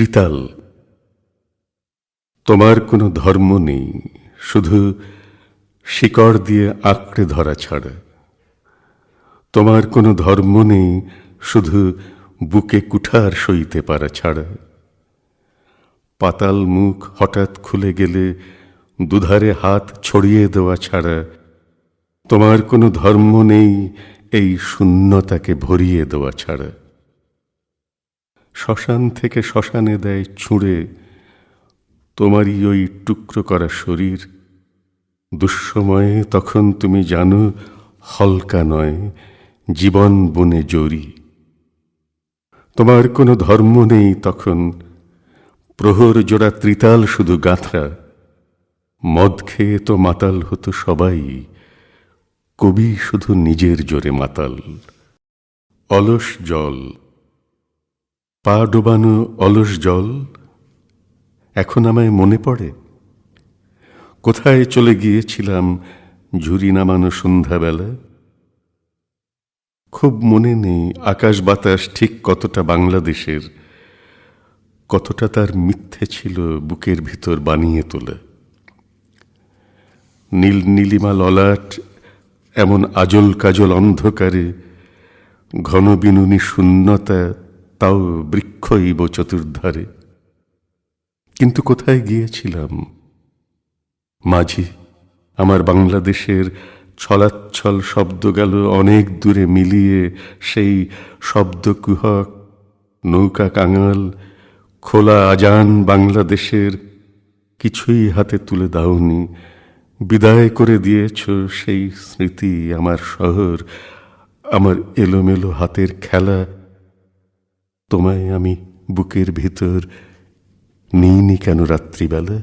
ত্রিতাল। তোমার কোনো ধর্ম নেই, শুধু শিকড় দিয়ে আঁকড়ে ধরা ছাড়া। তোমার কোনো ধর্ম নেই, শুধু বুকে কুঠার সইতে পারা ছাড়া। পাতাল মুখ হঠাৎ খুলে গেলে দুধারে হাত ছড়িয়ে দেওয়া ছাড়া। তোমার কোনো ধর্ম নেই, এই শূন্যতাকে ভরিয়ে দেওয়া ছাড়া। শ্মশান থেকে শ্মশানে দেয় ছুঁড়ে। তোমারই ওই টুকরো করা শরীর। দুঃসময়ে তখন তুমি জানো, হলকা নয়, জীবন বনে জরি। তোমার কোনো ধর্ম নেই তখন। প্রহর জোড়া ত্রিতাল শুধু গাঁথরা। মদ খেয়ে তো মাতাল হতো সবাই। কবি শুধু নিজের জোরে মাতাল। অলস জল। পা ডোবানো অলস জল এখন আমায় মনে পড়ে। কোথায় চলে গিয়েছিলাম ঝুরি নামানো সন্ধ্যাবেলা? খুব মনে নেই আকাশ বাতাস ঠিক কতটা বাংলাদেশের, কতটা তার মিথ্যে ছিল বুকের ভিতর বানিয়ে তোলা। নীল নীলিমা ললাট এমন আজল কাজল অন্ধকারে, ঘন বিনুনি শূন্যতা তাও বৃক্ষইব চতুর্ধারে। কিন্তু কোথায় গিয়েছিলাম? মাঝি, আমার বাংলাদেশের ছলাচ্ছল শব্দ গেল অনেক দূরে মিলিয়ে সেই শব্দ কুহক নৌকা কাঙাল, খোলা আজান বাংলাদেশের কিছুই হাতে তুলে দাওনি। বিদায় করে দিয়েছ সেই স্মৃতি আমার শহর, আমার এলোমেলো হাতের খেলা। তোমায় আমি বুকের ভিতর নিইনি কেন রাত্রিবেলা?